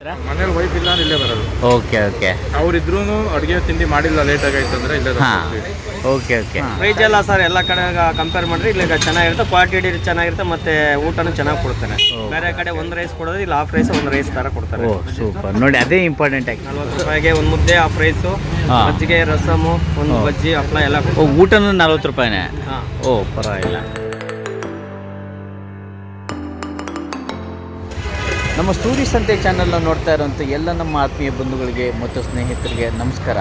ಮನೇಲಿ ವೈಫ್ ಇಲ್ಲ ಅಂದ್ರೆ ಇಲ್ಲೇ ಬರೋದು. ಓಕೆ ಓಕೆ ಅವ್ರಿದ್ರು ಅಡುಗೆ ತಿಂಡಿ ಮಾಡಿಲ್ಲ ಲೇಟ್ ಆಗೈತೆ ಅಂದ್ರೆ ಇಲ್ಲೇ ಹಾಂ. ಓಕೆ ಓಕೆ ಪ್ರೈಸ್ ಎಲ್ಲ ಸರ್ ಎಲ್ಲ ಕಡೆ ಕಂಪೇರ್ ಮಾಡ್ರಿ ಇಲ್ಲಿ ಚೆನ್ನಾಗಿರುತ್ತೆ ಕ್ವಾಲಿಟಿ ಚೆನ್ನಾಗಿರುತ್ತೆ ಮತ್ತೆ ಊಟನೂ ಚೆನ್ನಾಗಿ ಕೊಡ್ತಾನೆ ಬೇರೆ ಕಡೆ ಒಂದ್ ರೈಸ್ ಕೊಡೋದು ಇಲ್ಲಿ ಹಾಫ್ ರೈಸ್ ಒಂದು ರೈಸ್ ತರ ಕೊಡ್ತಾರೆ. ಓ ಸೂಪರ್ ನೋಡಿ ಅದೇ ಇಂಪಾರ್ಟೆಂಟ್ ಆಗಿ. ನಲ್ವತ್ತು ರೂಪಾಯಿಗೆ ಒಂದು ಮುದ್ದೆ ಹಾಫ್ ರೈಸು. ಮಜ್ಜಿಗೆ ರಸಮು ಒಂದು ಬಜ್ಜಿ ಹಪ್ಪಳ ಎಲ್ಲ ಓ ಊಟನೂ ನಲ್ವತ್ತು ರೂಪಾಯಿನೇ? ಹಾಂ. ಓ ಪರವಾಗಿಲ್ಲ. ನಮ್ಮ ಸೂರಿ ಸಂತೆ ಚಾನಲ್ನ ನೋಡ್ತಾ ಇರುವಂಥ ಎಲ್ಲ ನಮ್ಮ ಆತ್ಮೀಯ ಬಂಧುಗಳಿಗೆ ಮತ್ತು ಸ್ನೇಹಿತರಿಗೆ ನಮಸ್ಕಾರ.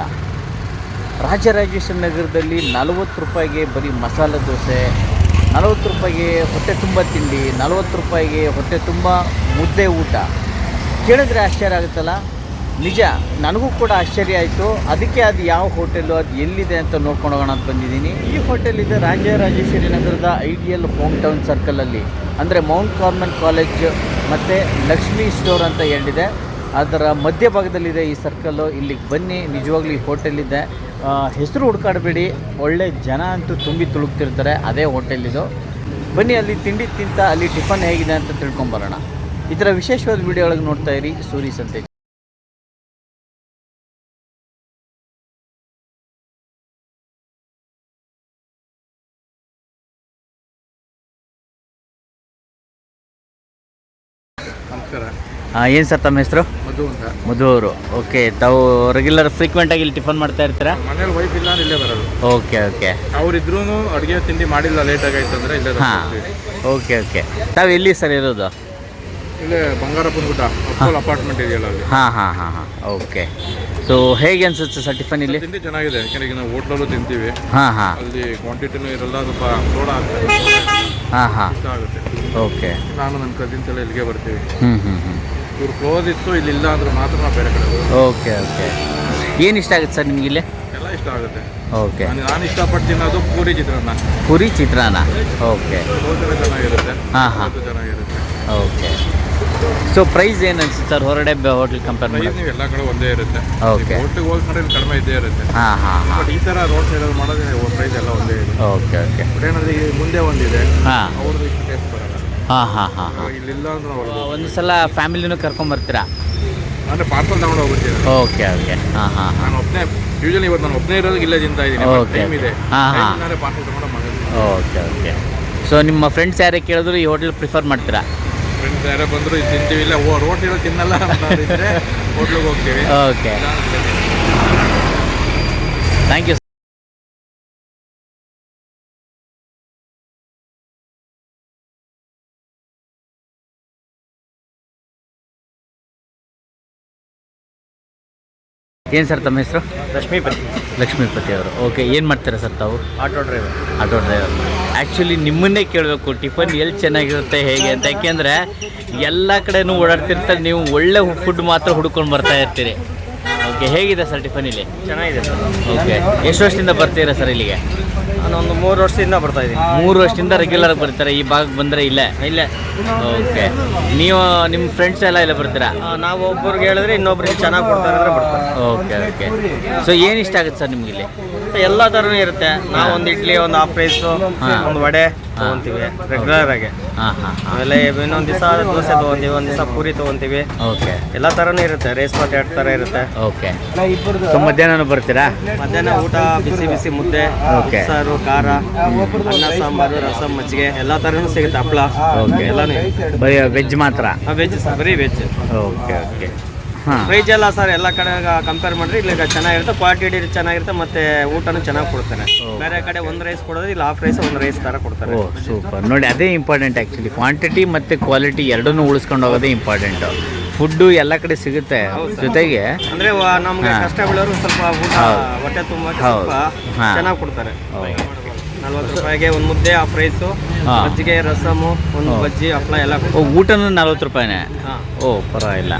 ರಾಜರಾಜೇಶ್ವರ ನಗರದಲ್ಲಿ ನಲವತ್ತು ರೂಪಾಯಿಗೆ ಬರೀ ಮಸಾಲೆ ದೋಸೆ, ನಲವತ್ತು ರೂಪಾಯಿಗೆ ಹೊಟ್ಟೆ ತುಂಬ ತಿಂಡಿ, ನಲವತ್ತು ರೂಪಾಯಿಗೆ ಹೊಟ್ಟೆ ತುಂಬ ಮುದ್ದೆ ಊಟ. ಕೇಳಿದ್ರೆ ಆಶ್ಚರ್ಯ ಆಗುತ್ತಲ್ಲ? ನಿಜ, ನನಗೂ ಕೂಡ ಆಶ್ಚರ್ಯ ಆಯಿತು. ಅದಕ್ಕೆ ಅದು ಯಾವ ಹೋಟೆಲು, ಅದು ಎಲ್ಲಿದೆ ಅಂತ ನೋಡ್ಕೊಂಡು ಹೋಗೋಣ ಅಂತ ಬಂದಿದ್ದೀನಿ. ಈ ಹೋಟೆಲ್ ಇದೆ ರಾಜರಾಜೇಶ್ವರಿ ನಗರದ ಐಡಿಯಲ್ ಹೋಮ್ ಟೌನ್ ಸರ್ಕಲಲ್ಲಿ ಅಂದರೆ ಮೌಂಟ್ ಕಾರ್ಮೆಂಟ್ ಕಾಲೇಜ್ ಮತ್ತು ಲಕ್ಷ್ಮಿ ಸ್ಟೋರ್ ಅಂತ ಹೇಳಿದೆ ಅದರ ಮಧ್ಯಭಾಗದಲ್ಲಿದೆ ಈ ಸರ್ಕಲ್ಲು ಇಲ್ಲಿಗೆ ಬನ್ನಿ, ನಿಜವಾಗ್ಲೂ ಈ ಇದೆ. ಹೆಸರು ಹುಡ್ಕಾಡಬೇಡಿ, ಒಳ್ಳೆ ಜನ ಅಂತೂ ತುಂಬಿ ತುಳುಕ್ತಿರ್ತಾರೆ ಅದೇ ಹೋಟೆಲಿದು ಬನ್ನಿ, ಅಲ್ಲಿ ತಿಂಡಿ ತಿಂತ, ಅಲ್ಲಿ ಟಿಫನ್ ಹೇಗಿದೆ ಅಂತ ತಿಳ್ಕೊಂಬರೋಣ. ಈ ಥರ ವಿಶೇಷವಾದ ವಿಡಿಯೋ ಒಳಗೆ ನೋಡ್ತಾ ಇರಿ, ಸೂರಿ ಸಂತೆ. ಏನು ಸರ್ ತಮ್ಮ ಹೆಸರು? ಮಧು ಅಂತ. ಮಧು ಅವರು. ಓಕೆ ತಾವು ರೆಗ್ಯುಲರ್ ಫ್ರೀಕ್ವೆಂಟ್ ಆಗಿ ಇಲ್ಲಿ ಟಿಫನ್ ಮಾಡ್ತಾ ಇರ್ತೀರಾ? ಮನೇಲಿ ವೈಫ್ ಇಲ್ಲ ಅಂದ್ರೆ ಇಲ್ಲೇ ಬರೋದು. ಓಕೆ ಓಕೆ ಅವ್ರಿದ್ರು ಅಡುಗೆ ತಿಂಡಿ ಮಾಡಿಲ್ಲ ಲೇಟ್ ಆಗೈತೆ ಅಂದ್ರೆ ಇಲ್ಲೇ ಹಾಂ. ಓಕೆ ಓಕೆ ತಾವು ಎಲ್ಲಿ ಸರ್ ಇರೋದು? ಇಲ್ಲೇ ಬಂಗಾರಪ್ಪನ ಗುಡ್ಡ ಅಪ್ಪಲ್ ಅಪಾರ್ಟ್ಮೆಂಟ್ ಇದೆಯಲ್ಲ ಅಲ್ಲಿ. ಹಾಂ ಹಾಂ ಹಾಂ ಹಾಂ. ಓಕೆ ಸೊ ಹೇಗೆ ಅನ್ಸುತ್ತೆ ಸರ್ ಟಿಫನ್ ಇಲ್ಲಿ? ತಿಂಡಿ ಚೆನ್ನಾಗಿದೆ. ಯಾಕಂದ್ರೆ ಈಗ ನಾವು ಹೋಟ್ಲಲ್ಲೂ ತಿಂತೀವಿ. ಹಾಂ ಹಾಂ. ಅಲ್ಲಿ ಕ್ವಾಂಟಿಟಿನೂ ಇರಲ್ಲ ಸ್ವಲ್ಪ ಸೋಡಾ ಆಗ್ತದೆ. ಹಾಂ ಹಾಂ. ಇಷ್ಟ ಆಗುತ್ತೆ. ಓಕೆ ನಾನು ನನ್ನ ಕಸಿನ್ಸ್ ಎಲ್ಲ ಇಲ್ಲಿಗೆ ಬರ್ತೀವಿ. ಹ್ಞೂ ಹ್ಞೂ ಹ್ಞೂ ಇವ್ರು ಕ್ಲೋಸ್ ಇತ್ತು ಇಲ್ಲಿ ಇಲ್ಲ ಅಂದ್ರೆ ಮಾತ್ರ ನಾವು ಬೇರೆ ಕಡೆ ಹೋಗೋದು. ಓಕೆ ಓಕೆ ಏನು ಇಷ್ಟ ಆಗುತ್ತೆ ಸರ್ ನಿಮಗೆ ಇಲ್ಲಿ? ಎಲ್ಲ ಇಷ್ಟ ಆಗುತ್ತೆ. ಓಕೆ ನಾನು ನಾನು ಇಷ್ಟಪಟ್ಟು ತಿನ್ನೋದು ಪೂರಿ ಚಿತ್ರಾನ್ನ. ಪುರಿ ಚಿತ್ರಾನ್ನ? ಓಕೆ ದೋಸೆ ಚೆನ್ನಾಗಿರುತ್ತೆ. ಹಾಂ ಹಾಂ. ಅದು ಚೆನ್ನಾಗಿರುತ್ತೆ. ಓಕೆ ಸೊ ಪ್ರೈಸ್ ಏನು ಅನ್ಸುತ್ತೆ ಸರ್? ಹೊರಗಡೆ ಹೋಟೆಲ್ ಕಂಪೇರ್ ಮಾಡಿ ಪ್ರೈಸ್ ನೀವು ಎಲ್ಲ ಕಡೆ ಒಂದೇ ಇರುತ್ತೆ. ಓಕೆ ಹೋಟ್ಲಿಗೆ ಹೋಲ್ಸ್ಕೊಂಡ್ರೆ ಇಲ್ಲಿ ಕಡಿಮೆ ಇದ್ದೇ ಇರುತ್ತೆ. ಹಾಂ ಹಾಂ ಹಾಂ. ಬಟ್ ಈ ಥರ ರೋಡ್ ಸೈಡಲ್ಲಿ ಮಾಡೋದ್ರೆ ಪ್ರೈಸ್ ಎಲ್ಲ ಒಂದೇ ಇದೆ ಓಕೆ ಓಕೆ ಬಟ್ ಏನಂದ್ರೆ ಈ ಮುಂದೆ ಒಂದಿದೆ ಹಾಂ. ಅವ್ರದ್ದು ಟೇಸ್ಟ್ ಬರಲ್ಲ. ಹಾಂ ಹಾಂ ಹಾಂ ಹಾಂ. ಇಲ್ಲಿಲ್ಲ ಅಂದ್ರೆ ನಾವು ಹೊರ್ಗೆ ಒಂದು ಸಲ ಫ್ಯಾಮಿಲಿನೂ ಕರ್ಕೊಂಬರ್ತೀರಾ ಅಂದರೆ ಪಾರ್ಸಲ್ ತಗೊಂಡು ಹೋಗ್ಬಿಡ್ತೀನಿ ಓಕೆ ಓಕೆ. ಹಾಂ ಹಾಂ ನಾನು ಒಬ್ಬನೇ ಯೂಶಲಿ ಇವತ್ತು ನಾನು ಒಬ್ಬನೇ ಇರೋದು ಇಲ್ಲೇ ತಿಂತಾ ಇದ್ದೀನಿ Okay. ಟೈಮ್ ಇದೆ. ಹಾ, ಹಾ. ಪಾರ್ಸಲ್ ತಗೊಂಡು ಮನೇಲಿ ಓಕೆ ಓಕೆ. ಸೊ ನಿಮ್ಮ ಫ್ರೆಂಡ್ಸ್ ಯಾರೇ ಕೇಳಿದ್ರು ಈ ಹೋಟೆಲ್ ಪ್ರಿಫರ್ ಮಾಡ್ತೀರಾ? ಫ್ರೆಂಡ್ಸ್ ಯಾರೇ ಬಂದರೂ ಇದು ತಿಂತೀವಿ ಇಲ್ಲ ಓ ಇರೋ ತಿನ್ನಲ್ಲ ಅನ್ನೋದಿದ್ರೆ ಹೋಟ್ಲಿಗೆ ಹೋಗ್ತೀವಿ. ಓಕೆ. ಥ್ಯಾಂಕ್ ಯು ಏನು ಸರ್ ತಮ್ಮ ಹೆಸರು? ಲಕ್ಷ್ಮೀಪತಿ. ಲಕ್ಷ್ಮೀಪತಿ ಅವರು. ಓಕೆ ಏನು ಮಾಡ್ತೀರಾ ಸರ್ ತಾವು? Auto driver. Auto driver. Actually ನಿಮ್ಮನ್ನೇ ಕೇಳಬೇಕು. ಟಿಫನ್ ಎಲ್ಲಿ ಚೆನ್ನಾಗಿರುತ್ತೆ ಹೇಗೆ ಅಂತ. ಯಾಕೆಂದರೆ ಎಲ್ಲ ಕಡೆನೂ ಓಡಾಡ್ತಿರ್ತಾರೆ. ನೀವು ಒಳ್ಳೆ ಫುಡ್ ಮಾತ್ರ ಹುಡ್ಕೊಂಡು ಬರ್ತಾ ಇರ್ತೀರಿ. ಓಕೆ ಹೇಗಿದೆ ಸರ್ ಟಿಫನ್ ಇಲ್ಲಿ? ಚೆನ್ನಾಗಿದೆ ಸರ್. ಓಕೆ ಎಷ್ಟು ವರ್ಷದಿಂದ ಬರ್ತೀರಾ ಸರ್ ಇಲ್ಲಿಗೆ? ನಾನು ಒಂದು ಮೂರು ವರ್ಷದಿಂದ ಬರ್ತಾ ಇದ್ದೀನಿ. ಮೂರು ವರ್ಷದಿಂದ ರೆಗ್ಯುಲರ್ ಬರ್ತಾರೆ? ಈ ಭಾಗಕ್ಕೆ ಬಂದರೆ ಇಲ್ಲೇ? ಇಲ್ಲೇ. ಓಕೆ ನೀವು ನಿಮ್ಮ ಫ್ರೆಂಡ್ಸ್ ಎಲ್ಲ ಇಲ್ಲ ಬರ್ತೀರಾ? ಆ, ನಾವು ಒಬ್ಬರಿಗೆ ಹೇಳಿದ್ರೆ ಇನ್ನೊಬ್ರಿಗೆ ಚೆನ್ನಾಗಿ ಕೊಡ್ತಾರೆ ಅಂದ್ರೆ ಬರ್ತಾರೆ. Okay okay. ಸೊ ಏನು ಇಷ್ಟ ಆಗುತ್ತೆ ಸರ್ ನಿಮ್ಗೆ ಇಲ್ಲಿ? ಎಲ್ಲ ಥರನೂ ಇರುತ್ತೆ. ನಾವು ಒಂದು ಇಡ್ಲಿ ಒಂದು ಹಾಫ್ ರೈಸು ಒಂದು ವಡೆ ತಗೊಂತೀವಿ ರೆಗ್ಯುಲರ್ ಆಗಿ. ಹಾಂ ಹಾಂ ಹಾಂ. ಆಮೇಲೆ ಇನ್ನೊಂದು ದಿವಸ ದೋಸೆ ತಗೊಂತೀವಿ ಒಂದು ದಿವಸ ಪೂರಿ ತೊಗೊಂತೀವಿ. ಓಕೆ ಎಲ್ಲ ಥರನೂ ಇರುತ್ತೆ ರೈಸ್ ಮತ್ತೆ ಎರಡು ಥರ ಇರುತ್ತೆ. ಓಕೆ ಸೊ ಮಧ್ಯಾಹ್ನ ಬರ್ತೀರಾ? ಮಧ್ಯಾಹ್ನ ಊಟ ಬಿಸಿ ಬಿಸಿ ಮುದ್ದೆ ಓಕೆ ಸಾರು ಖಾರ ಅನ್ನ ಸಾಂಬಾರು ರಸಂ ಮಜ್ಜಿಗೆ ಎಲ್ಲ ಥರನೂ ಸಿಗುತ್ತೆ ಹಪ್ಪಳ ಓಕೆ ಎಲ್ಲನೂ ಬರೀ ವೆಜ್ ಮಾತ್ರ? ವೆಜ್ ಸರ್ ಬರೀ ವೆಜ್ ಓಕೆ ಓಕೆ ಪ್ರೈಸ್ ಎಲ್ಲ ಸರ್ ಎಲ್ಲ ಕಡೆ ಕಂಪೇರ್ ಮಾಡ್ರಿ ಇಲ್ಲಿ ಚೆನ್ನಾಗಿರುತ್ತೆ ಕ್ವಾಲಿಟಿ ಚೆನ್ನಾಗಿರುತ್ತೆ ಮತ್ತೆ ಊಟನು ಚೆನ್ನಾಗಿ ಕೊಡ್ತಾರೆ. ಬೇರೆ ಕಡೆ ಒಂದ್ ರೈಸ್ ಕೊಡೋದು ಇಲ್ಲಿ ಹಾಫ್ ರೈಸ್ ಒಂದು ರೈಸ್ ತರ ಕೊಡ್ತಾರೆ. ಓ ಸೂಪರ್ ನೋಡಿ ಅದೇ ಇಂಪಾರ್ಟೆಂಟ್ ಆಕ್ಚುಲಿ ಕ್ವಾಂಟಿಟಿ ಮತ್ತೆ ಕ್ವಾಲಿಟಿ ಎರಡನ್ನೂ ಉಳಿಸ್ಕೊಂಡು ಹೋಗೋದೇ ಇಂಪಾರ್ಟೆಂಟ್ ಫುಡ್ಡು ಎಲ್ಲ ಕಡೆ ಸಿಗುತ್ತೆ. ಜೊತೆಗೆ ಅಂದ್ರೆ ನಮ್ಗೆ ಕಷ್ಟ ಬೀಳೋರು ಸ್ವಲ್ಪ ಊಟ. ಹೊಟ್ಟೆ ತುಂಬ ಚೆನ್ನಾಗಿ ಕೊಡ್ತಾರೆ. ನಲ್ವತ್ತು ರೂಪಾಯಿಗೆ ಒಂದು ಮುದ್ದೆ ಹಾಫ್ ರೈಸು ಹಾ. ಮಜ್ಜಿಗೆ ರಸಮು ಒಂದು. ಬಜ್ಜಿ ಹಪ್ಪಳ ಎಲ್ಲ ಓ ಊಟನೂ ನಲ್ವತ್ತು ರೂಪಾಯಿನೇ? ಹಾ. ಓ ಪರವಾಗಿಲ್ಲ.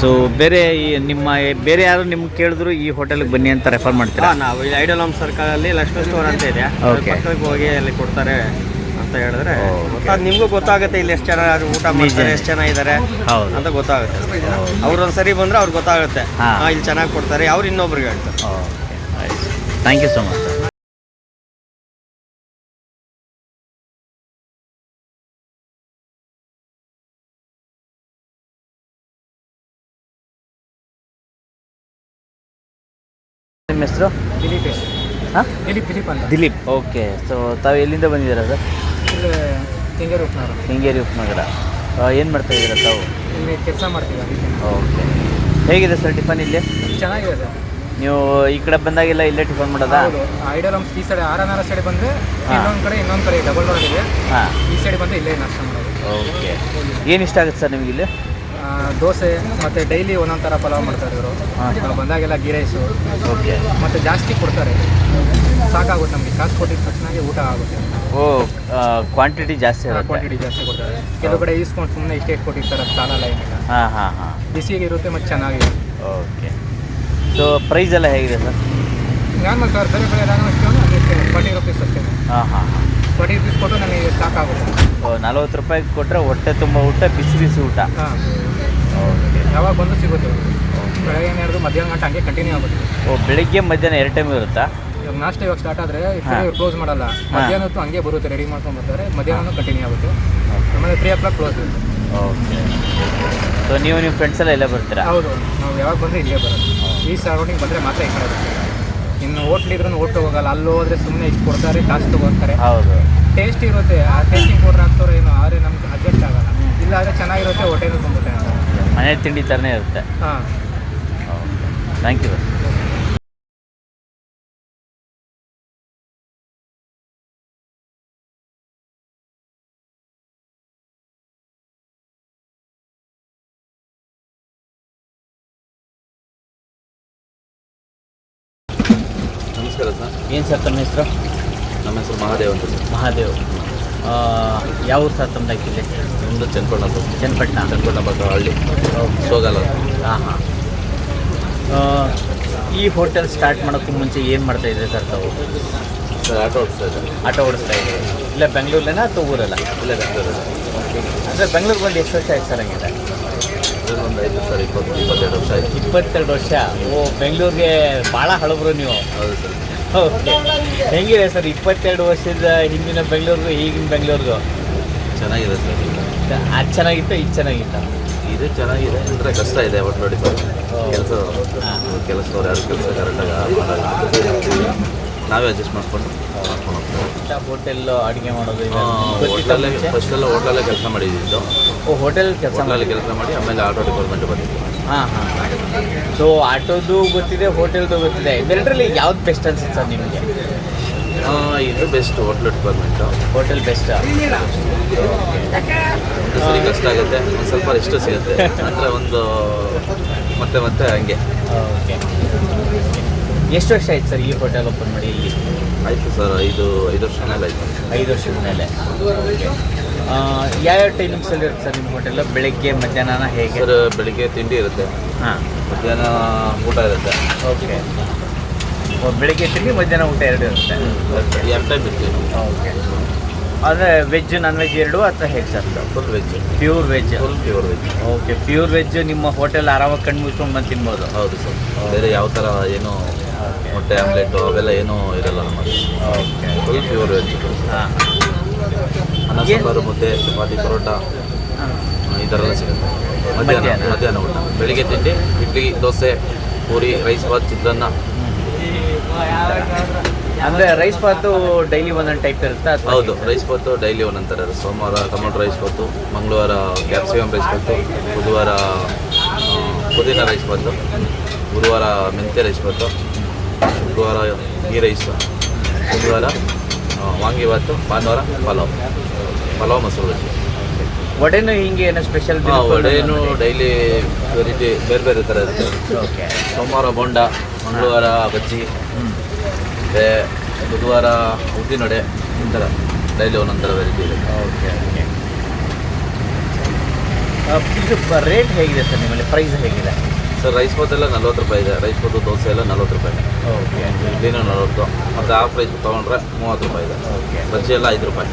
ಸೊ ಬೇರೆ ಈ ನಿಮ್ಮ ಬೇರೆ ಯಾರು ನಿಮ್ಗೆ ಕೇಳಿದ್ರು ಈ ಹೋಟೆಲ್ಗೆ ಬನ್ನಿ ಅಂತ ರೆಫರ್ ಮಾಡ್ತೀರಾ? ಹಾ, ನಾವು ಇಲ್ಲಿ ಐಡಲ್ ಹೋಮ್ ಸರ್ಕಲ್ ಅಲ್ಲಿ ಲಕ್ಷ್ಮೀ ಸ್ಟೋರ್ ಅಂತ ಇದೆ. ಅದ್ರ Okay. ಪಕ್ಕಕ್ಕೆ ಹೋಗಿ ಅಲ್ಲಿ ಕೊಡ್ತಾರೆ ಅಂತ ಹೇಳಿದ್ರೆ Okay. ನಿಮ್ಗೂ ಗೊತ್ತಾಗುತ್ತೆ ಇಲ್ಲಿ ಎಷ್ಟು ಜನ ಊಟ ಮಾಡ್ತಾರೆ ಎಷ್ಟು ಜನ ಇದ್ದಾರೆ ಹೌದು. ಅಂತ ಗೊತ್ತಾಗುತ್ತೆ. ಅವ್ರು ಒಂದ್ಸರಿ ಬಂದ್ರೆ ಅವ್ರಿಗೆ ಗೊತ್ತಾಗುತ್ತೆ. ಹಾ. ಹಾ, ಇಲ್ಲಿ ಚೆನ್ನಾಗಿ ಕೊಡ್ತಾರೆ. ಅವ್ರು ಇನ್ನೊಬ್ರಿಗೆ ಹೇಳ್ತಾರೆ. ಥ್ಯಾಂಕ್ ಯು ಸೊ ಮಚ್ ನಿಮ್ಮ ಹೆಸರು? ದಿಲೀಪ್ ಹಾಂ? ದಿಲೀಪ್ ದಿಲೀಪ್ ಅಂತ. ದಿಲೀಪ್ ಓಕೆ. ಸೊ ತಾವು ಎಲ್ಲಿಂದ ಬಂದಿದ್ದೀರಾ ಸರ್? ಇಲ್ಲಿ ಕೆಂಗೇರಿ ಉಪನಗರ ಹಿಂಗೇರಿ ಉಪನಗರ ಏನು ಮಾಡ್ತಾ ಇದ್ದೀರಾ ತಾವು? ಇಲ್ಲಿ ಕೆಲಸ ಮಾಡ್ತೀವಿ ಅದಕ್ಕೆ. ಓಕೆ. ಹೇಗಿದೆ ಸರ್ ಟಿಫನ್ ಇಲ್ಲಿ? ಚೆನ್ನಾಗಿದೆ ಸರ್. ನೀವು ಈ ಕಡೆ ಬಂದಾಗೆಲ್ಲ ಇಲ್ಲೇ ಟಿಫನ್ ಮಾಡೋದಾ? ಹೌದು. ಐಡಲ್ ಈ side R N R side ಬಂದರೆ ಇನ್ನೊಂದು ಕಡೆ ಇನ್ನೊಂದು ಕಡೆ ಡಬಲ್ ರೋಡ್ ಇದೆ. ಹಾಂ. ಈ ಸೈಡ್ ಬಂದರೆ ಇಲ್ಲೇ ನಾಷ್ಟ ಮಾಡೋದು. ಓಕೆ. ಏನು ಇಷ್ಟ ಆಗುತ್ತೆ ಸರ್ ನಿಮಗೆ ಇಲ್ಲಿ? ಆ, ದೋಸೆ ಮತ್ತು ಡೈಲಿ ಒಂದೊಂದು ಥರ ಪಲಾವ್ ಮಾಡ್ತಾರೆ ಇವರು. ಬಂದಾಗೆಲ್ಲ ಗೀ ರೈಸು. ಓಕೆ. ಮತ್ತು ಜಾಸ್ತಿ ಕೊಡ್ತಾರೆ. ಸಾಕಾಗುತ್ತೆ ನಮಗೆ. ಕಾಸು ಕೊಟ್ಟಿದ ತಕ್ಷಣ ಊಟ ಆಗುತ್ತೆ. ಓ ಕ್ವಾಂಟಿಟಿ ಜಾಸ್ತಿ ಕ್ವಾಂಟಿಟಿ ಜಾಸ್ತಿ ಕೊಡ್ತಾರೆ. ಕೆಲವು ಕಡೆ ಈಸ್ಕೊಂಡು ಸುಮ್ಮನೆ ಇಷ್ಟೇ ಕೊಟ್ಟಿರ್ತಾರೆ ಸಾಲಲ್ಲ ಏನಿಲ್ಲ. ಹಾಂ ಹಾಂ ಹಾಂ. ಬಿಸಿಗೆ ಇರುತ್ತೆ ಮತ್ತು ಚೆನ್ನಾಗಿದೆ. ಓಕೆ. ಸೊ ಪ್ರೈಸ್ ಎಲ್ಲ ಹೇಗಿದೆ ಸರ್? ನಾರ್ಮಲ್ ಸರ್ ಬೇರೆ ಬೇರೆ ನಾನು ಅದಕ್ಕೆ ಫಾರ್ಟಿ ರುಪೀಸ್ ಅಷ್ಟೇ. ಹಾಂ ಹಾಂ ಹಾಂ. ಫಾರ್ಟಿ ರುಪೀಸ್ ಕೊಟ್ಟು ನಮಗೆ ಸಾಕಾಗುತ್ತೆ. ಓ ನಲ್ವತ್ತು ರೂಪಾಯಿ ಕೊಟ್ಟರೆ ಹೊಟ್ಟೆ ತುಂಬ ಊಟ ಬಿಸಿ ಬಿಸಿ ಊಟ. ಹಾಂ. ಯಾವಾಗ ಬಂದು ಸಿಗುತ್ತೆ. ಬೆಳಗ್ಗೆ ಏನಾದ್ರು ಮಧ್ಯಾಹ್ನ ಗಂಟೆ ಹಂಗೆ ಕಂಟಿನ್ಯೂ ಆಗುತ್ತೆ ಓ ಬೆಳಿಗ್ಗೆ ಮಧ್ಯಾಹ್ನ ಎರಡು ಟೈಮ್ ಇರುತ್ತಾ? ಇವಾಗ ನಾಷ್ಟ ಇವಾಗ ಸ್ಟಾರ್ಟ್ ಆದರೆ. ಕ್ಲೋಸ್ ಮಾಡಲ್ಲ. ಮಧ್ಯಾಹ್ನ ಹೊತ್ತು ಹಂಗೆ ಬರುತ್ತೆ ರೆಡಿ ಮಾಡ್ಕೊಂಡು ಬರ್ತಾರೆ. ಮಧ್ಯಾಹ್ನ ಕಂಟಿನ್ಯೂ ಆಗುತ್ತೆ. ಆಮೇಲೆ ತ್ರೀ ಓ ಕ್ಲಾಕ್ ಕ್ಲೋಸ್ ಇರುತ್ತೆ ಓಕೆ. ಸೊ ನೀವು ನಿಮ್ಮ ಫ್ರೆಂಡ್ಸ್ ಎಲ್ಲ ಇಲ್ಲೇ ಬರ್ತೀರಾ? ಹೌದು. ನಾವು ಯಾವಾಗ ಬಂದರೆ ಇಲ್ಲಿಗೆ ಬರೋದು. ಈ ಸರೌಂಡಿಂಗ್ ಬಂದರೆ ಮಾತ್ರ ಈ ಕಡೆ ಇನ್ನು ಹೋಟ್ಲ್ ಇದ್ರೂ ಹೋಟ್ಲ್ ಹೋಗಲ್ಲ. ಅಲ್ಲಿ ಹೋದ್ರೆ ಸುಮ್ಮನೆ ಇಷ್ಟು ಕೊಡ್ತಾರೆ ಕಾಸು ತಗೋತಾರೆ ಹೌದು. ಟೇಸ್ಟ್ ಇರುತ್ತೆ. ಆ ಟೇಸ್ಟಿಂಗ್ ಪೌಡ್ರ್ ಹಾಕ್ತಾರೆ ಏನೋ ಆದರೆ ನಮ್ಗೆ ಅಡ್ಜಸ್ಟ್ ಆಗಲ್ಲ. ಇಲ್ಲ ಆದರೆ ಚೆನ್ನಾಗಿರುತ್ತೆ ಹೊಟ್ಟೆನೂ ತುಂಬುತ್ತೆ ಅಂತ. ಮನೆ ತಿಂಡಿ ಥರನೇ ಇರುತ್ತೆ. ಹಾಂ. ಓಕೆ ಥ್ಯಾಂಕ್ ಯು ನಮಸ್ಕಾರ ಸರ್ ಏನು ಸರ್ ತಮ್ಮ ಹೆಸರು ನಮ್ಮ ಹೆಸರು ಮಹಾದೇವ್ ಅಂತ ಸರ್ ಮಹಾದೇವ್ ಆ, ಯಾವ ಊರು ಸರ್ ತಮ್ಮದು ಆ್ಯಕ್ಚುಲಿ ನಮ್ಮದು ಚನ್ನಪಟ್ಟಣ ಚನ್ನಪಟ್ಟಣ. ಚನ್ನಪಟ್ಟಣ ಪಕ್ಕ ಹಳ್ಳಿ ಸೋಗಲ್ಲ ಹಾಂ ಹಾಂ. ಈ ಹೋಟೆಲ್ ಸ್ಟಾರ್ಟ್ ಮಾಡೋಕ್ಕೂ ಮುಂಚೆ ಏನು ಮಾಡ್ತಾ ಇದ್ರಿ ಸರ್ ತಾವು? ಸರ್ ಆಟೋ ಓಡಿಸ್ತಾ ಇದ್ದಾರೆ. ಆಟೋ ಓಡಿಸ್ತಾ ಇದ್ದೀರಿ. ಇಲ್ಲ ಬೆಂಗಳೂರಲ್ಲೇನಾ ಅಥವಾ ಊರಲ್ಲ? ಇಲ್ಲ ಬೆಂಗಳೂರಲ್ಲ. ಅಂದರೆ ಬೆಂಗಳೂರಿಗೆ ಬಂದು ಎಷ್ಟು ವರ್ಷ ಆಯ್ತು ಸರ್ ಹಂಗಿದ್ರೆ ಒಂದು ಐದು ಸರ್ ಇಪ್ಪತ್ತು ಇಪ್ಪತ್ತೆರಡು ವರ್ಷ ಆಯಿತು. ಇಪ್ಪತ್ತೆರಡು ವರ್ಷ? ಓ ಬೆಂಗಳೂರಿಗೆ ಭಾಳ ಹಳಬ್ರು ನೀವು. ಹೌದು ಸರ್. ಓಕೆ. ಹೆಂಗಿದೆ ಸರ್ ಇಪ್ಪತ್ತೆರಡು ವರ್ಷದ ಹಿಂದಿನ ಬೆಂಗಳೂರಿಗೂ ಈಗಿನ ಬೆಂಗಳೂರಿಗೂ? ಚೆನ್ನಾಗಿದೆ ಸರ್ ಅದು ಚೆನ್ನಾಗಿತ್ತು ಇದು ಚೆನ್ನಾಗಿತ್ತು. ಇದು ಚೆನ್ನಾಗಿದೆ ಅಂದರೆ ಕಷ್ಟ ಇದೆ ಒಟ್ಟು ನೋಡಿ ಸರ್. ಕೆಲಸ. ಕೆಲಸದವ್ರು ಯಾರು ಕೆಲಸ ಕರೆಕ್ಟಾಗಿ ಮಾಡಲ್ಲ. ನಾವೇ ಅಡ್ಜಸ್ಟ್ ಮಾಡ್ಕೊಂಡು ಮಾಡ್ಕೊಂಡು ಹೋಗ್ತೀವಿ ಹೋಟೆಲ್ ಅಡುಗೆ ಮಾಡೋದು ಹೋಟ್ಲಲ್ಲೇ? ಫಸ್ಟೆಲ್ಲ ಹೋಟ್ಲಲ್ಲೇ ಕೆಲಸ ಮಾಡಿದ್ದು ಓ ಹೋಟೆಲ್ ಕೆಲಸ ಹೋಟ್ಲಲ್ಲಿ ಕೆಲಸ ಮಾಡಿ ಆಮೇಲೆ ಆಟೋ ಡಿಪಾರ್ಟ್ಮೆಂಟ್ ಬಂದಿದ್ದು ಹಾಂ ಹಾಂ. ಸೊ ಆಟೋದು ಗೊತ್ತಿದೆ ಹೋಟೆಲ್ದು ಗೊತ್ತಿದೆ. ಇವೆರಡರಲ್ಲಿ ಯಾವ್ದು ಬೆಸ್ಟ್ ಅನ್ಸುತ್ತೆ ಸರ್ ನಿಮಗೆ? ಇದು best hotel department hotel best ಸರಿ ಕಷ್ಟ ಆಗುತ್ತೆ ಒಂದು ಸ್ವಲ್ಪ ರೆಸ್ಟ್ ಸಿಗುತ್ತೆ. ನಂತರ ಒಂದು ಮತ್ತೆ ಮತ್ತೆ ಹಂಗೆ. ಓಕೆ ಎಷ್ಟು ವರ್ಷ ಆಯ್ತು ಸರ್ ಈ ಹೋಟೆಲ್ ಓಪನ್ ಮಾಡಿ ಇಲ್ಲಿ? ಆಯಿತು ಸರ್ ಐದು ಐದು ವರ್ಷ ಮೇಲೆ ಆಯಿತು. ಐದು ವರ್ಷದ ಮೇಲೆ. ಯಾವ ಯಾವ ಟೈಮಿಂಗ್ಸಲ್ಲಿ ಇರುತ್ತೆ ಸರ್ ನಿಮ್ಮ ಹೋಟೆಲ್ ಬೆಳಗ್ಗೆ ಮಧ್ಯಾಹ್ನ ಹೇಗೆ? ಸರ್ ಬೆಳಿಗ್ಗೆ ತಿಂಡಿ ಇರುತ್ತೆ. ಹಾಂ. ಮಧ್ಯಾಹ್ನ ಊಟ ಇರುತ್ತೆ. ಓಕೆ ಬೆಳಗ್ಗೆ ತಿಂಡಿ ಮಧ್ಯಾಹ್ನ ಊಟ ಎರಡು ಇರುತ್ತೆ. ಎರಡು ಟೈಮ್ ಇರ್ತೀವಿ ಓಕೆ ಅಂದರೆ ವೆಜ್ ನಾನ್ ವೆಜ್ ಎರಡು ಅಥವಾ ಹೇಗೆ sir full veg pure veg full pure veg okay pure veg ನಿಮ್ಮ ಹೋಟೆಲ್ ಆರಾಮಾಗಿ ಕಣ್ಣು ಮುಚ್ಕೊಂಡು ಬಂದು ತಿನ್ಬೋದು. ಹೌದು ಸರ್ ಬೇರೆ ಯಾವ ಥರ ಏನು ಮೊಟ್ಟೆ ಆಮ್ಲೆಟು ಅವೆಲ್ಲ ಏನೂ ಇರಲ್ಲ ನಮ್ಮಲ್ಲಿ ಓಕೆ ಫುಲ್ ಪ್ಯೂರ್ ವೆಜ್ ಹಾಂ. ಅನ್ನ ಸಾಂಬಾರು ಮುದ್ದೆ ಚಪಾತಿ ಪರೋಟ ಈ ಥರ ಎಲ್ಲ ಸಿಗುತ್ತೆ. ಮಧ್ಯಾಹ್ನ ಮಧ್ಯಾಹ್ನ? ಮಧ್ಯಾಹ್ನ ಊಟ. ಬೆಳಿಗ್ಗೆ ತಿಂಡಿ ಇಡ್ಲಿ ದೋಸೆ ಪೂರಿ ರೈಸ್ ಬಾತ್ ಚಿತ್ರಾನ್ನ. ಅಂದರೆ ರೈಸ್ ಬಾತು ಡೈಲಿ ಒಂದೊಂದು ಟೈಪ್ ಇರುತ್ತೆ ಹೌದು ರೈಸ್ ಬಾತು ಡೈಲಿ ಒಂದೊಂದು ಥರ ಇರುತ್ತೆ. ಸೋಮವಾರ ಟೊಮೊಟೊ ರೈಸ್ ಬಾತು ಮಂಗಳವಾರ ಕ್ಯಾಪ್ಸಿಕಮ್ ರೈಸ್ ಬಾತು ಬುಧವಾರ ಪುದೀನ ರೈಸ್ ಬಾತು ಗುರುವಾರ ಮೆಂತ್ಯ ರೈಸ್ ಬಾತು ಶುಕ್ರವಾರ ಈ ರೈಸ್ ಬುಧವಾರ ವಾಂಗಿ ವಾಂಗಿಬಾತು ಭಾನುವಾರ ಪಲಾವ್. ಪಲಾವ್ ಮಸೂರು ಬಜ್ಜಿ ವಡೆನೂ ಹಿಂಗೆ ಏನೋ ಸ್ಪೆಷಲ್ ವಡೆನೂ ಡೈಲಿ ವೆರೈಟಿ ಬೇರೆ ಬೇರೆ ಥರ ಇರುತ್ತೆ. ಓಕೆ ಸೋಮವಾರ ಬೋಂಡ ಮಂಗಳವಾರ ಬಜ್ಜಿ ಮತ್ತು ಬುಧವಾರ ಉದ್ದಿನೊಡೆ ಈ ಥರ ಡೈಲಿ ಒಂದೊಂದು ಥರ ವೆರೈಟಿ ಇದೆ ಓಕೆ ಓಕೆ ಇದು ರೇಟ್ ಹೇಗಿದೆ ಸರ್ ನಿಮ್ಮಲ್ಲಿ? ಪ್ರೈಸ್ ಹೇಗಿದೆ? ಸರ್ ರೈಸ್ ಬಾತ್ ಎಲ್ಲ ನಲ್ವತ್ತು ರೂಪಾಯಿ ಇದೆ. ರೈಸ್ ಬಾತು ದೋಸೆ ಎಲ್ಲ ನಲ್ವತ್ತು ರೂಪಾಯಿ ಇದೆ. ಓಕೆ ಇಡ್ಲಿನೂ ನಲ್ವತ್ತು. ಮತ್ತು ಹಾಫ್ ರೈಸ್ ತೊಗೊಂಡ್ರೆ ಮೂವತ್ತು ರೂಪಾಯಿ ಇದೆ. ಓಕೆ ಬಜ್ಜಿ ಎಲ್ಲ ಐದು ರೂಪಾಯಿ.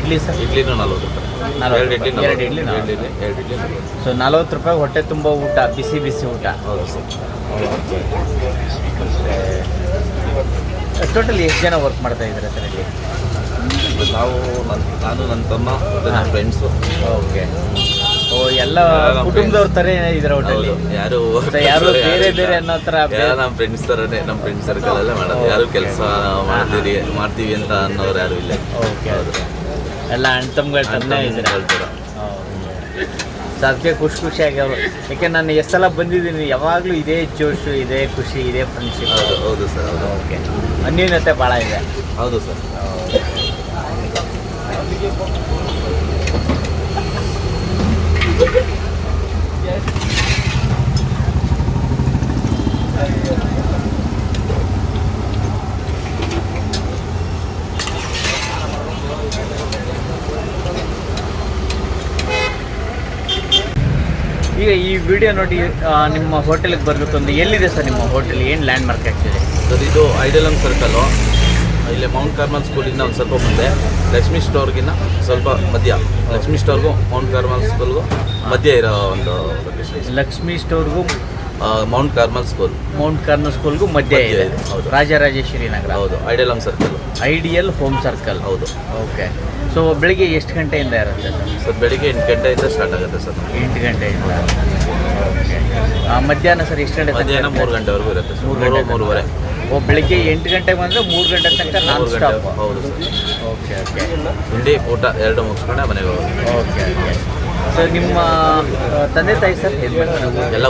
ಇಡ್ಲಿ ಸರ್? ಇಡ್ಲಿನೂ ನಲ್ವತ್ತು ರೂಪಾಯಿ. ಎರಡು ಇಡ್ಲಿ ಎರಡು ಇಡ್ಲಿ ಎರಡು ಇಡ್ಲಿ ಎರಡು ಇಡ್ಲಿ ಸೊ ನಲ್ವತ್ತು ರೂಪಾಯಿ ಹೊಟ್ಟೆ ತುಂಬ ಊಟ ಬಿಸಿ ಬಿಸಿ ಊಟ. ಹೌದು ಸರ್. ಟೋಟಲ್ ಎಷ್ಟು ಜನ ವರ್ಕ್ ಮಾಡ್ತಾ ಇದ್ದಾರೆ ಸರ್ ಇಲ್ಲಿ? ನಾವು ನನ್ನ ನಾನು ನನ್ನ ತಮ್ಮ ಮತ್ತು ನನ್ನ ಫ್ರೆಂಡ್ಸು ಓಕೆ ಓ ಎಲ್ಲ ಕುಟುಂಬದವ್ರ ತರ ಇದ್ರ ಹೋಟೆಲ್ ಯಾರು ಯಾರು ಬೇರೆ ಬೇರೆ ಅನ್ನೋ ಥರ ಎಲ್ಲ ನಮ್ಮ ಫ್ರೆಂಡ್ಸ್ ಥರನೇ ನಮ್ಮ ಫ್ರೆಂಡ್ಸ್ ಸರ್ಕಲ್ ಅಲ್ಲೇ ಮಾಡೋದು. ಯಾರು ಕೆಲಸ ಮಾಡ್ತೀರಿ ಮಾಡ್ತೀವಿ ಅಂತ ಅನ್ನೋರು ಯಾರು ಇಲ್ಲ. ಓಕೆ ಎಲ್ಲ ಅಣ್ಣ ತಮ್ಮಗಳ ತಂದೆ ಇದ್ದಾರೆ? ಹೇಳ್ತೀರ ಸೊ ಅದಕ್ಕೆ ಖುಷಿ ಖುಷಿಯಾಗಿ ಅವರು. ಯಾಕೆ ನಾನು ಎಷ್ಟು ಸಲ ಬಂದಿದ್ದೀನಿ ಯಾವಾಗಲೂ ಇದೇ ಜೋಶು ಇದೇ ಖುಷಿ ಇದೇ ಫ್ರೆಂಡ್ಶಿಪ್ ಹೌದು ಹೌದು ಸರ್ ಹೌದು. ಓಕೆ ಅನ್ಯೂನ್ಯತೆ ಭಾಳ ಇದೆ. ಹೌದು ಸರ್. ಈಗ ಈ ವಿಡಿಯೋ ನೋಡಿ ಆ, ನಿಮ್ಮ ಹೋಟೆಲ್ಗೆ ಬರಬೇಕು ಅಂದ್ರೆ ಎಲ್ಲಿದೆ ಸರ್ ನಿಮ್ಮ ಹೋಟೆಲ್ ಏನು ಲ್ಯಾಂಡ್ ಮಾರ್ಕ್ ಆಗ್ತಿದೆ? ಸರ್ ಇದು ಐಡಲಮ್ ಸರ್ಕಲ್ಲು ಇಲ್ಲಿ ಮೌಂಟ್ ಕಾರ್ಮಲ್ ಸ್ಕೂಲಿಂದ ಒಂದು ಸ್ವಲ್ಪ ಮುಂದೆ. ಲಕ್ಷ್ಮೀ ಸ್ಟೋರ್ಗಿನ್ನ ಸ್ವಲ್ಪ ಮಧ್ಯ. ಲಕ್ಷ್ಮೀ ಸ್ಟೋರ್ಗೂ ಮೌಂಟ್ ಕಾರ್ಮಲ್ ಸ್ಕೂಲ್ಗೂ ಮಧ್ಯ ಇರೋ ಒಂದು Lakshmi Lakshmi ಸ್ಟೋರ್ಗೂ Mount Carmel school Mount Carmel ಸ್ಕೂಲ್ಗೂ ಮಧ್ಯೆ ಮಧ್ಯ ಇದೆ. ಇದೆ, ಹೌದು. ರಾಜರಾಜೇಶ್ವರಿ ನಗರ. ಹೌದು. ಐಡಲಮ್ ಸರ್ಕಲ್ ಐಡಿಯಲ್ ಹೋಮ್ ಸರ್ಕಲ್ ಹೌದು. ಓಕೆ ಸೊ ಬೆಳಿಗ್ಗೆ ಎಷ್ಟು ಗಂಟೆಯಿಂದ ಇರುತ್ತೆ ಸರ್? ಬೆಳಿಗ್ಗೆ ಎಂಟು ಗಂಟೆಯಿಂದ ಸ್ಟಾರ್ಟ್ ಆಗುತ್ತೆ ಸರ್ ನಮಗೆ. ಎಂಟು ಗಂಟೆಯಿಂದ. ಮಧ್ಯಾಹ್ನ ಸರ್ ಎಷ್ಟು ಗಂಟೆ ತನಕ ಮಧ್ಯಾಹ್ನ ಮೂರು ಗಂಟೆವರೆಗೂ ಇರುತ್ತೆ ಸರ್. ಮೂರು ಮೂರುವರೆ. ಓ ಬೆಳಿಗ್ಗೆ ಎಂಟು ಗಂಟೆಗೆ ಬಂದರೆ ಮೂರು ಗಂಟೆ ತನಕ ನಾನ್ ಮೂರು ಗಂಟೆ ಸ್ಟಾಪ್ ಹೌದು ಸರ್. Okay okay. ತಿಂಡಿ ಊಟ ಎರಡು ಮುಗಿಸ್ಕೊಂಡೆ ಮನೆಗೆ ಹೋಗಿ ಓಕೆ ಓಕೆ. ಸರ್ ನಿಮ್ಮ ಆ, ತಂದೆ ತಾಯಿ ಸರ್ ಎಲ್ಲಿ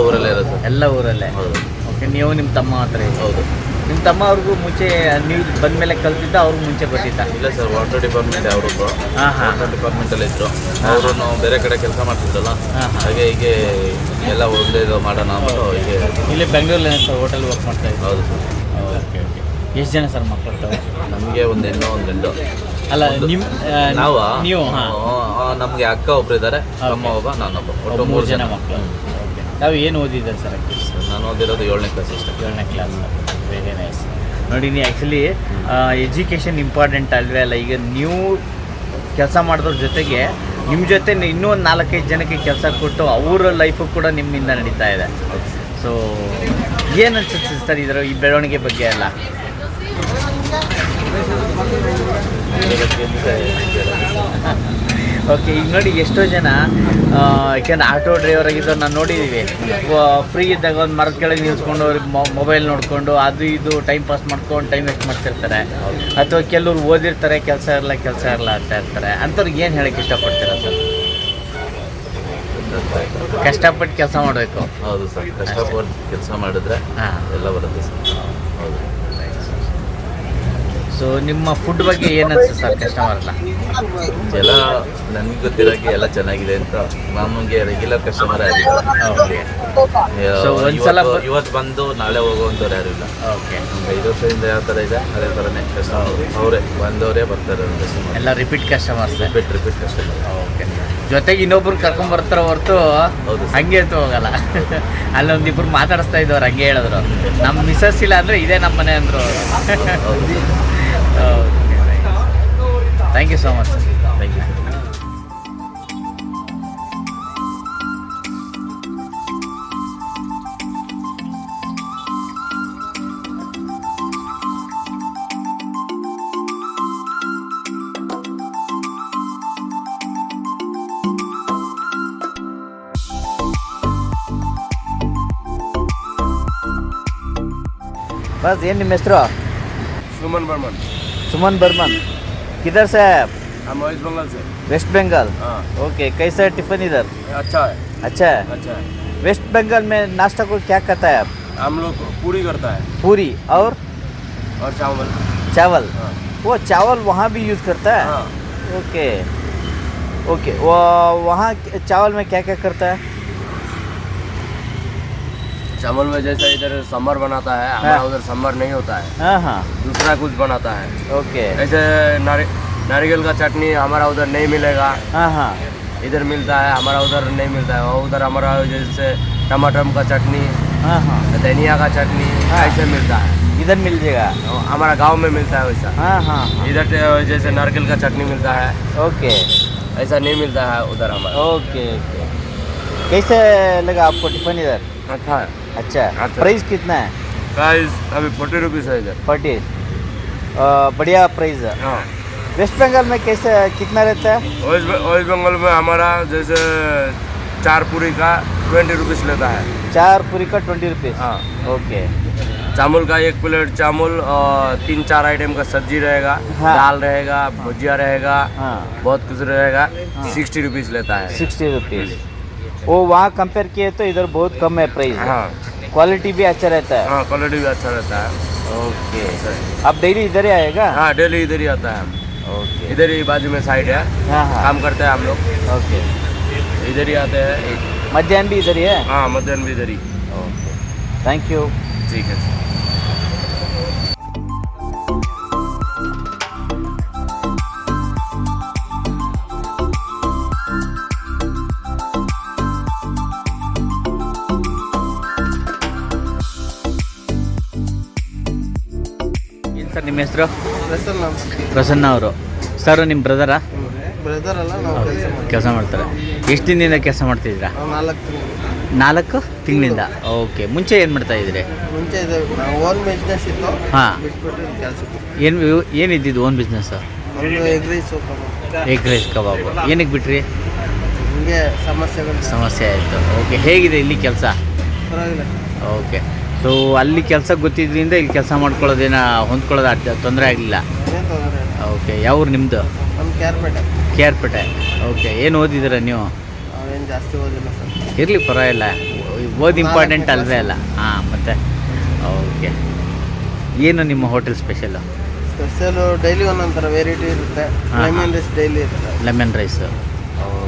ಊರಲ್ಲೇ ಇರೋದು ಎಲ್ಲ ಊರಲ್ಲೇ. ಹೌದು. ಓಕೆ ನೀವು ನಿಮ್ಮ ತಮ್ಮ ಹತ್ರ. ಹೌದು. ನಿಮ್ಮ ತಮ್ಮ ಅವ್ರಿಗೂ ಮುಂಚೆ ನೀವು ಬಂದ ಮೇಲೆ ಕಲ್ತಿದ್ದ ಅವ್ರಿಗೆ ಮುಂಚೆ ಗೊತ್ತಿದ್ದ ಇಲ್ಲ ಸರ್ ವಾಟರ್ ಡಿಪಾರ್ಟ್ಮೆಂಟ್ ಅವ್ರದ್ದು. ಹಾಂ ಹಾಂ. ವಾಟರ್ ಡಿಪಾರ್ಟ್ಮೆಂಟಲ್ಲಿ ಇದ್ದರು ಅವರು ಬೇರೆ ಕಡೆ ಕೆಲಸ ಮಾಡ್ತಿದ್ದಲ್ಲ ಹಾಗೆ ಹೀಗೆ ಎಲ್ಲ ಒಳ್ಳೇದು ಮಾಡೋಣ ಅಂದ್ಬಿಟ್ಟು ಹೀಗೆ ಇಲ್ಲಿ ಬೆಂಗಳೂರಲ್ಲಿ ಸರ್ ಹೋಟೆಲ್ ವರ್ಕ್ ಮಾಡ್ತಾ ಇದ್ದೀವಿ ಹೌದು ಸರ್. ಓಕೆ ಓಕೆ ಎಷ್ಟು ಜನ ಸರ್ ಮಕ್ಕಳು ನಮಗೆ ಒಂದು ಹೆಣ್ಣು ಒಂದು ಗಂಡು. ಅಲ್ಲ ನಿಮ್ಮ ನಾವು? ನೀವು ಹಾಂ. ನಮಗೆ ಅಕ್ಕ ಒಬ್ರು ಇದ್ದಾರೆ ಅಮ್ಮ ಒಬ್ಬ ನಾನೊಬ್ಬ ಒಟ್ಟು ಮೂರು ಜನ ಮಕ್ಕಳು ನಾವು ಏನು ಓದಿದ್ದಾರೆ ಸರ್? ನಾನು ಓದಿರೋದು ಏಳನೇ ಕ್ಲಾಸ್ ಇಷ್ಟ ಏಳನೇ ಕ್ಲಾಸ್ ವೆರಿ ನೈಸ್ ನೋಡಿ, ನೀ ಆ್ಯಕ್ಚುಲಿ ಎಜುಕೇಷನ್ ಇಂಪಾರ್ಟೆಂಟ್ ಅಲ್ವೇ ಅಲ್ಲ? ಈಗ ನೀವು ಕೆಲಸ ಮಾಡೋದ್ರ ಜೊತೆಗೆ ನಿಮ್ಮ ಜೊತೆ ಇನ್ನೂ ಒಂದು ನಾಲ್ಕೈದು ಜನಕ್ಕೆ ಕೆಲಸ ಕೊಟ್ಟು ಅವರ ಲೈಫು ಕೂಡ ನಿಮ್ಮಿಂದ ನಡೀತಾ ಇದೆ. ಸೊ ಏನು ಅನ್ಸುತ್ತೆ ಸರ್ ಇದರ ಈ ಬೆಳವಣಿಗೆ ಬಗ್ಗೆ ಎಲ್ಲ? ಓಕೆ ಈಗ ನೋಡಿ ಎಷ್ಟೋ ಜನ ಯಾಕೆಂದ್ರೆ ಆಟೋ ಡ್ರೈವರ್ ಆಗಿದ್ದವ್ರು ನಾನು ನೋಡಿದ್ದೀವಿ ಫ್ರೀ ಇದ್ದಾಗ ಒಂದು ಮರದ ಕೆಳಗೆ ನಿಲ್ಸ್ಕೊಂಡು ಅವ್ರಿಗೆ ಮೊಬೈಲ್ ನೋಡಿಕೊಂಡು ಅದು ಇದು ಟೈಮ್ ಪಾಸ್ ಮಾಡ್ಕೊಂಡು ಟೈಮ್ ವೇಸ್ಟ್ ಮಾಡ್ತಿರ್ತಾರೆ. ಅಥವಾ ಕೆಲವ್ರು ಓದಿರ್ತಾರೆ ಕೆಲಸ ಇರಲ್ಲ ಕೆಲಸ ಇರಲ್ಲ ಅಂತ ಇರ್ತಾರೆ. ಅಂಥವ್ರಿಗೆ ಏನು ಹೇಳಕ್ಕೆ ಇಷ್ಟಪಡ್ತೀರ ಸರ್? ಕಷ್ಟಪಟ್ಟು ಕೆಲಸ ಮಾಡಬೇಕು. ಹೌದು ಸರ್ ಕಷ್ಟಪಟ್ಟು ಕೆಲಸ ಮಾಡಿದ್ರೆ ಹಾಂ. ಎಲ್ಲ ಬರುತ್ತೆ ಸರ್. ಹೌದು. ಸೊ ನಿಮ್ಮ ಫುಡ್ ಬಗ್ಗೆ ಏನಂತ ಅನ್ಸುತ್ತೆ ಸರ್? ಕಸ್ಟಮರ್ ಎಲ್ಲ ನನಗೆ ಗೊತ್ತಿರೋಕ್ಕೆ ಎಲ್ಲ ಚೆನ್ನಾಗಿದೆ ಅಂತ ಮಾಮೂಲಿಗೆ ರೆಗ್ಯುಲರ್ ಕಸ್ಟಮರ್ ಆಗಿಲ್ಲ ಇವತ್ತು ಬಂದು ನಾಳೆ ಹೋಗುವಂಥವ್ರು ಯಾರು ಇಲ್ಲ. ಓಕೆ. ಐದು ವರ್ಷದಿಂದ ಯಾವ ಥರ ಇದೆ ಅದೇ ಥರನೇ ಕಸ್ಟಮರ್ ಅವರೇ ಬಂದವರೇ ಬರ್ತಾರೆ ಕಸ್ಟಮರ್ ಎಲ್ಲ repeat customers repeat repeat customer okay. ಜೊತೆಗೆ ಇನ್ನೊಬ್ರು ಕರ್ಕೊಂಡ್ ಬರ್ತಾರ ಹೊರತು. ಹಂಗೆ ಅಂತ ಹೋಗಲ್ಲ. ಅಲ್ಲೊಂದಿಬ್ರು ಮಾತಾಡಿಸ್ತಾ ಇದ್ದವ್ರು ಹಂಗೆ ಹೇಳಿದ್ರು. ನಮ್ಮ ಮಿಸಸ್ ಇಲ್ಲ ಅಂದ್ರೆ ಇದೇ ನಮ್ಮ ಮನೆ ಅಂದ್ರು Thank you so much. Thank you. ಬಸ್ ಏನು ನಿಮ್ಮ ಹೆಸರು ಸುಮನ್ ಬರ್ಮನ್ सुमन बर्मन। किधर से है आप? हम वेस्ट बंगाल से। वेस्ट बंगाल? हाँ। ओके कैसा है टिफ़िन इधर? अच्छा है। अच्छा है? अच्छा है। वेस्ट बंगाल में नाश्ता को क्या करता है आप? हम लोग पूरी करता है। पूरी और? और चावल। चावल? हाँ। वो चावल वहाँ भी यूज़ करता है? हाँ। ओके। ओके वो वहाँ चावल में क्या क्या करता है? चावल में जैसे इधर समर बनाता है हमारा हाँ। उधर समर नहीं होता है। हाँ हाँ। दूसरा कुछ बनाता है। ओके। ऐसे नारियल का चटनी हमारा उधर नहीं मिलेगा। हाँ हाँ। इधर मिलता है हमारा उधर नहीं मिलता है। और उधर हमारा जैसे टमाटर का चटनी हाँ हाँ। धनिया का चटनी हाँ। ऐसे मिलता है। इधर मिल जाएगा। हमारा गाँव में मिलता है वैसा। हाँ हाँ हाँ। इधर जैसे नारियल का चटनी मिलता है। ओके। ऐसा नहीं मिलता है उधर हमारा। Okay okay. कैसे लगा आपको टिफ़िन इधर? अच्छा। अच्छा। प्राइस कितना है? प्राइस अभी फोर्टी रुपीज़ है इधर। फोर्टी बढ़िया प्राइस है। हाँ। वेस्ट बंगाल में कैसे कितना रहता है? वेस्ट बंगाल में हमारा जैसे चार पूरी का ट्वेंटी रुपीज़ लेता है। चार पूरी का ट्वेंटी रुपीज़ हाँ। ओके चावल का एक प्लेट चावल और तीन चार आइटम का सब्ज़ी रहेगा हाँ। दाल रहेगा भुजिया रहेगा हाँ। बहुत कुछ रहेगा सिक्सटी रुपीज़ लेता है। सिक्सटी रुपीज़ वो वहाँ कंपेयर किए तो इधर बहुत कम है प्राइस हाँ। क्वालिटी भी अच्छा रहता है। हाँ क्वालिटी भी अच्छा रहता है। ओके आप डेली इधर ही आएगा? हाँ डेली इधर ही आता है हम। ओके इधर ही बाजू में साइड है। हाँ हाँ. काम करते हैं हम लोग। ओके इधर ही आते हैं। मध्यान्ह भी इधर ही है? हाँ मध्यान्ह भी इधर ही। ओके थैंक यू ठीक है ನಿಮ್ಮ ಹೆಸರು? ಪ್ರಸನ್ನ ಅವರು. ಸರ್ ನಿಮ್ಮ ಬ್ರದರಾ ಬ್ರದರ್ ಅಲ್ಲ ನಾವು ಕೆಲಸ ಕೆಲಸ ಮಾಡ್ತಾರೆ. ಎಷ್ಟು ದಿನದಿಂದ ಕೆಲಸ ಮಾಡ್ತಿದ್ದೀರಾ? ನಾವು ನಾಲ್ಕು ತಿಂಗಳು. ನಾಲ್ಕು ತಿಂಗಳಿಂದ? ಓಕೆ. ಮುಂಚೆ ಏನು ಮಾಡ್ತಾ ಇದ್ರಿ ಮುಂಚೆ ಇದೆ ಓನ್ ಬಿಸ್ನೆಸ್ ಇತ್ತು. ಹಾಂ. ಬಿಟ್ಬಿಟ್ಟು ಕೆಲಸಕ್ಕೆ ಏನು ಏನಿದ್ದಿದ್ದು ಓನ್ ಬಿಸ್ನೆಸ್ ಒಂದು egg rice egg rice kebab. ಏನಕ್ಕೆ ಬಿಟ್ರಿ? ಹಿಂಗೆ ಸಮಸ್ಯೆಗಳು. ಸಮಸ್ಯೆ ಆಯಿತು. ಓಕೆ. ಹೇಗಿದೆ ಇಲ್ಲಿ ಕೆಲಸ? ಪರವಾಗಿಲ್ಲ. ಓಕೆ. ಸೊ ಅಲ್ಲಿ ಕೆಲಸ ಗೊತ್ತಿದ್ದರಿಂದ ಇಲ್ಲಿ ಕೆಲಸ ಮಾಡ್ಕೊಳ್ಳೋದೇನ ಹೊಂದ್ಕೊಳ್ಳೋದು ಅಡ್ಡ ತೊಂದರೆ ಆಗಲಿಲ್ಲ. ಓಕೆ ಯಾವ್ರು ನಿಮ್ಮದು ಕೆ ಆರ್ ಪೇಟೆ ಓಕೆ ಏನು ಓದಿದ್ದೀರ ನೀವು? ಜಾಸ್ತಿ ಓದಿಲ್ಲ ಇರಲಿ ಪರವಾಗಿಲ್ಲ. ಓದಿ ಇಂಪಾರ್ಟೆಂಟ್ ಅಲ್ವೇ ಅಲ್ಲ? ಹಾಂ ಮತ್ತೆ? ಓಕೆ ಏನು ನಿಮ್ಮ ಹೋಟೆಲ್ ಸ್ಪೆಷಲು ಸ್ಪೆಷಲು ಡೈಲಿ ಒಂದೊಂಥರ ವೆರೈಟಿ ಇರುತ್ತೆ. ಲೆಮನ್ ರೈಸ್ ಡೈಲಿ ಇರುತ್ತೆ. Lemon rice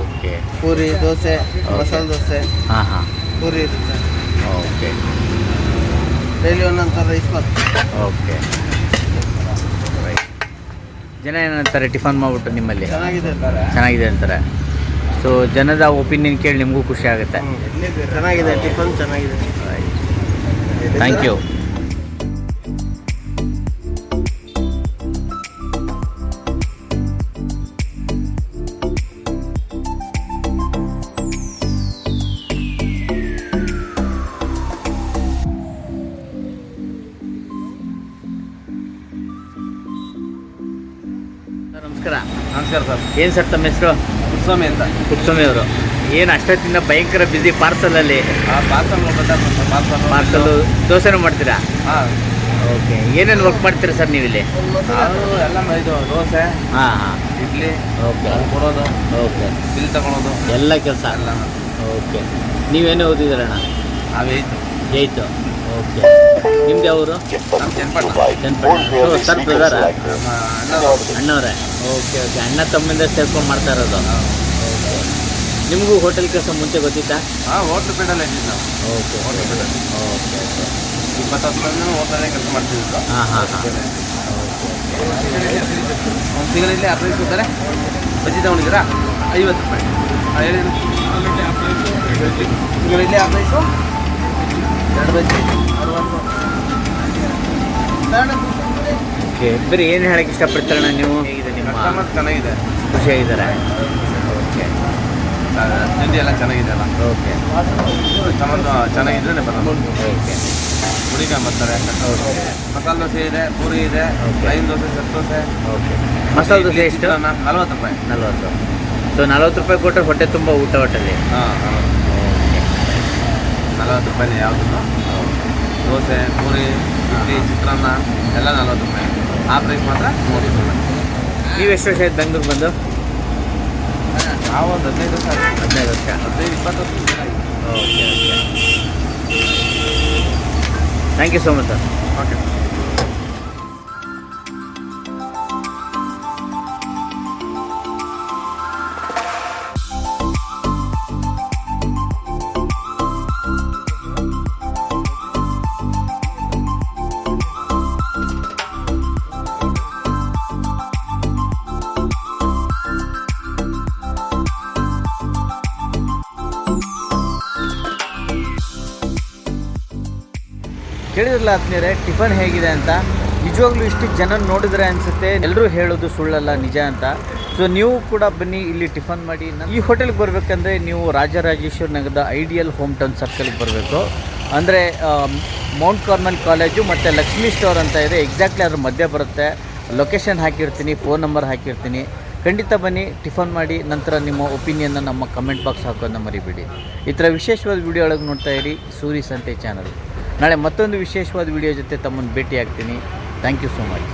okay puri dosa masala dosa. ಹಾಂ ಹಾಂ. ಪೂರಿ ಇರುತ್ತೆ. ಓಕೆ ಡೈಲಿ ಒಂದೊಂದು ಬರುತ್ತೆ ಓಕೆ. ಜನ ಏನಂತಾರೆ ಟಿಫನ್ ಮಾಡಿಬಿಟ್ಟು ನಿಮ್ಮಲ್ಲಿ? ಚೆನ್ನಾಗಿದೆ ಚೆನ್ನಾಗಿದೆ ಅಂತಾರೆ. ಸೊ ಜನದ ಒಪಿನಿಯನ್ ಕೇಳಿ ನಿಮಗೂ ಖುಷಿ ಆಗುತ್ತೆ. ಚೆನ್ನಾಗಿದೆ ಟಿಫನ್ ಚೆನ್ನಾಗಿದೆ. ಥ್ಯಾಂಕ್ ಯು ಏನು ಸರ್ ತಮ್ಮ ಹೆಸರು? ಕುಸ್ವಾಮಿ ಅಂತ. ಕುಟ್ಸ್ವಾಮಿ ಅವರು. ಏನು ಅಷ್ಟೊತ್ತಿಂದ ಭಯಂಕರ ಬಿಸಿ ಪಾರ್ಸಲಲ್ಲಿ ಪಾರ್ಸಲ್ ಪಾರ್ಸಲ್ ಪಾರ್ಸಲು ದೋಸೆನೂ ಮಾಡ್ತೀರಾ? ಹಾಂ. ಓಕೆ ಏನೇನು ವರ್ಕ್ ಮಾಡ್ತೀರಾ ಸರ್ ನೀವು ಇಲ್ಲಿ? ನಾವು ಎಲ್ಲ ಇದು ದೋಸೆ ಹಾಂ ಹಾಂ. ಇಡ್ಲಿ ಓಕೆ ಕೊಡೋದು ಓಕೆ ಬಿಲ್ ತಗೊಳೋದು. ಎಲ್ಲ ಕೆಲಸ? ಎಲ್ಲ. ಓಕೆ ನೀವೇನು ಓದಿದ್ದೀರಣ್ಣ ನಾವೇಯ್ತು ಏಯ್ತು ಓಕೆ. ನಿಮ್ದು ಯಾವರು? ಸರ್ ಬ್ರದರ? ಅಣ್ಣವರೇ. Okay okay. ಅಣ್ಣ ತಮ್ಮಿಂದ ಸೇರ್ಕೊಂಡು ಮಾಡ್ತಾ ಇರೋದು. ಓಕೆ. ನಿಮಗೂ ಹೋಟೆಲ್ ಕೆಲಸ ಮುಂಚೆ ಗೊತ್ತಿತ್ತಾ? ಹಾಂ ಹೋಟ್ಲ್ ಇದ್ದೀವಿ ನಾವು. ಓಕೆ ಹೋಟೆಲ್ ಪೇಡಲ್ಲಿ ಓಕೆ ಓಕೆ. ಇಪ್ಪತ್ತು ವರ್ಷದಿಂದ ಹೋಟೆಲೇ ಕೆಲಸ ಮಾಡ್ತಿದ್ವಿ ಹಾಂ ಹಾಂ ಹಾಂ. ಒಂದು ಸಿಗರಲ್ಲಿ ರೈಸ್ ಕೊಡ್ತಾರೆ. ಬಜ್ಜಿ ತಗೊಂಡಿದ್ದೀರಾ? ಐವತ್ತು ರೂಪಾಯಿ. ಸಿಗರಲ್ಲಿ ರೈಸು ಎರಡು ಬಜ್ಜಿ ಅರವತ್ತು ಓಕೆ ಬರೀ ಏನು ಹೇಳಕ್ಕೆ ಇಷ್ಟಪಡ್ತಾರಣ್ಣ ನೀವು? ಹೇಗಿದೆ ನಿಮ್ಮ ಕಸ್ಟಮರ್ ಚೆನ್ನಾಗಿದೆ? ಖುಷಿಯಾಗಿದ್ದಾರೆ. ಓಕೆ. ತಿಂಡಿ ಎಲ್ಲ ಚೆನ್ನಾಗಿದೆ ಅಲ್ಲ? ಓಕೆ. ಕಸ್ಟಮರ್ ಚೆನ್ನಾಗಿದ್ರೆ ಬರೋದು ಓಕೆ. ಹುಡುಗ ಬರ್ತಾರೆ ಓಕೆ. ಮಸಾಲೆ ದೋಸೆ ಇದೆ ಪೂರಿ ಇದೆ. Line dosa set dosa. Okay. Masala dosa ಎಷ್ಟು? ನಲ್ವತ್ತು ರೂಪಾಯಿ. ನಲ್ವತ್ತು. ಸೊ ನಲ್ವತ್ತು ರೂಪಾಯಿ ಕೊಟ್ಟರೆ ಹೊಟ್ಟೆ ತುಂಬ ಊಟ ಹೋಟೆಲ್ಲಿ ಹಾಂ ನಲವತ್ತು ರೂಪಾಯಿ ಯಾವುದು ದೋಸೆ ಪೂರಿ ಇಡ್ಲಿ ಚಿತ್ರಾನ್ನ ಎಲ್ಲ ನಲ್ವತ್ತು ರೂಪಾಯಿ. ಆ ಪ್ರೈಸ್ ಮಾತ್ರ ನೂರು ರೂಪಾಯಿ. ನೀವು ಎಷ್ಟು ವರ್ಷ ಆಯ್ತು ಬೆಂಗ್ಳೂರು ಬಂದು? ನಾವು ಒಂದು ಹದಿನೈದು ವರ್ಷ. ಹದಿನೈದು ವರ್ಷ. ಹದಿನೈದು ಇಪ್ಪತ್ತು ವರ್ಷ okay okay thank you so much sir okay ಕೇಳಿದ್ರಲ್ಲ ಆತ್ಮೀಯರೇ, ಟಿಫನ್ ಹೇಗಿದೆ ಅಂತ ನಿಜವಾಗ್ಲೂ ಇಷ್ಟು ಜನ ನೋಡಿದ್ರೆ ಅನಿಸುತ್ತೆ. ಎಲ್ಲರೂ ಹೇಳೋದು ಸುಳ್ಳಲ್ಲ, ನಿಜ ಅಂತ. ಸೊ ನೀವು ಕೂಡ ಬನ್ನಿ, ಇಲ್ಲಿ ಟಿಫನ್ ಮಾಡಿ. ಈ ಹೋಟೆಲ್ಗೆ ಬರಬೇಕಂದ್ರೆ ನೀವು ರಾಜರಾಜೇಶ್ವರ ನಗರದ ಐಡಿಯಲ್ ಹೋಮ್ ಟೌನ್ ಸರ್ಕಲ್ಗೆ ಬರಬೇಕು. ಅಂದರೆ ಮೌಂಟ್ ಕಾರ್ಮಲ್ ಕಾಲೇಜು ಮತ್ತು ಲಕ್ಷ್ಮೀ ಸ್ಟೋರ್ ಅಂತ ಇದೆ. ಎಕ್ಸಾಕ್ಟ್ಲಿ ಅದ್ರ ಮಧ್ಯೆ ಬರುತ್ತೆ. ಲೊಕೇಶನ್ ಹಾಕಿರ್ತೀನಿ ಫೋನ್ ನಂಬರ್ ಹಾಕಿರ್ತೀನಿ. ಖಂಡಿತ ಬನ್ನಿ, ಟಿಫನ್ ಮಾಡಿ, ನಂತರ ನಿಮ್ಮ ಒಪಿನಿಯನ್ನ ನಮ್ಮ ಕಮೆಂಟ್ ಬಾಕ್ಸ್ ಹಾಕೋದನ್ನ ಮರಿಬೇಡಿ. ಈ ಥರ ವಿಶೇಷವಾದ ವಿಡಿಯೋ ಒಳಗೆ ನೋಡ್ತಾ ಇರಿ. ಸೂರಿ ಸಂತೆ ಚಾನಲ್ ನಾಳೆ ಮತ್ತೊಂದು ವಿಶೇಷವಾದ ವಿಡಿಯೋ ಜೊತೆ ತಮ್ಮನ್ನು ಭೇಟಿ ಆಗ್ತೀನಿ ಥ್ಯಾಂಕ್ ಯು ಸೋ ಮಚ್